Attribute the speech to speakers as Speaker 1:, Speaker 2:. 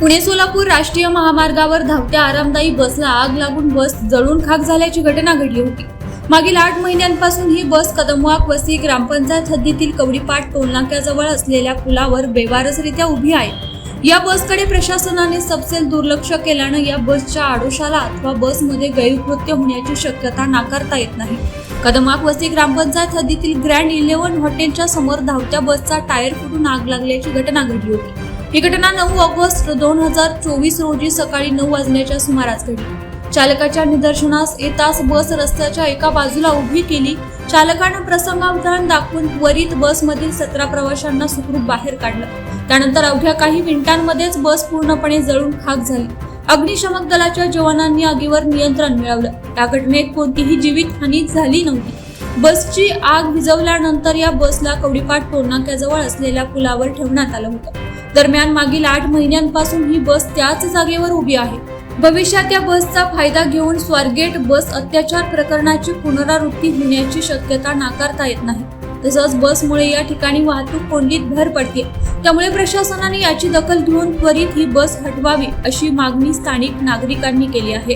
Speaker 1: पुणे सोलापूर राष्ट्रीय महामार्गावर धावत्या आरामदायी बसला आग लागून बस जळून खाक झाल्याची घटना घडली होती. मागील आठ महिन्यांपासून ही बस कदमवाक वसी ग्रामपंचायत हद्दीतील कवडीपाट टोलनाक्याजवळ असलेल्या पुलावर बेवारसरित्या उभी आहे. या बसकडे प्रशासनाने सबसेल दुर्लक्ष केल्यानं या बसच्या आडोशाला अथवा बसमध्ये गैरकृत्य होण्याची शक्यता नाकारता येत नाही. कदमाक वस्ती ग्रामपंचायत हद्दीतील ग्रँड इलेव्हन हॉटेलच्या समोर धावत्या बसचा टायर फुटून आग लागल्याची घटना घडली होती. ही घटना नऊ ऑगस्ट दोन हजार चोवीस रोजी सकाळी नऊ वाजण्याच्या सुमारास घडली. चालकाच्या निदर्शनास येताच बस रस्त्याच्या एका बाजूला उभी केली. चालकानं प्रसंगावधान दाखवून त्वरित बसमधील सतरा प्रवाशांना सुखरूप बाहेर काढलं. त्यानंतर अवघ्या काही मिनिटांमध्येच बस पूर्णपणे जळून खाक झाली. अग्निशमक दलाच्या जवानांनी आगीवर नियंत्रण मिळवलं. या घटनेत कोणतीही जीवितहानी झाली नव्हती. बसची आग विझवल्यानंतर या बसला कवडीपाट टोलनाक्याजवळ असलेल्या पुलावर ठेवण्यात आलं होतं. दरम्यान मागील आठ महिन्यांपासून ही बस त्याच जागेवर उभी आहे. भविष्यात या बसचा फायदा घेऊन स्वारगेट बस अत्याचार प्रकरणाची पुनरावृत्ती होण्याची शक्यता नाकारता येत नाही. तसंच बसमुळे या ठिकाणी वाहतूक कोंडीत भर पडते. त्यामुळे प्रशासनाने याची दखल घेऊन त्वरित ही बस हटवावी अशी मागणी स्थानिक नागरिकांनी केली आहे.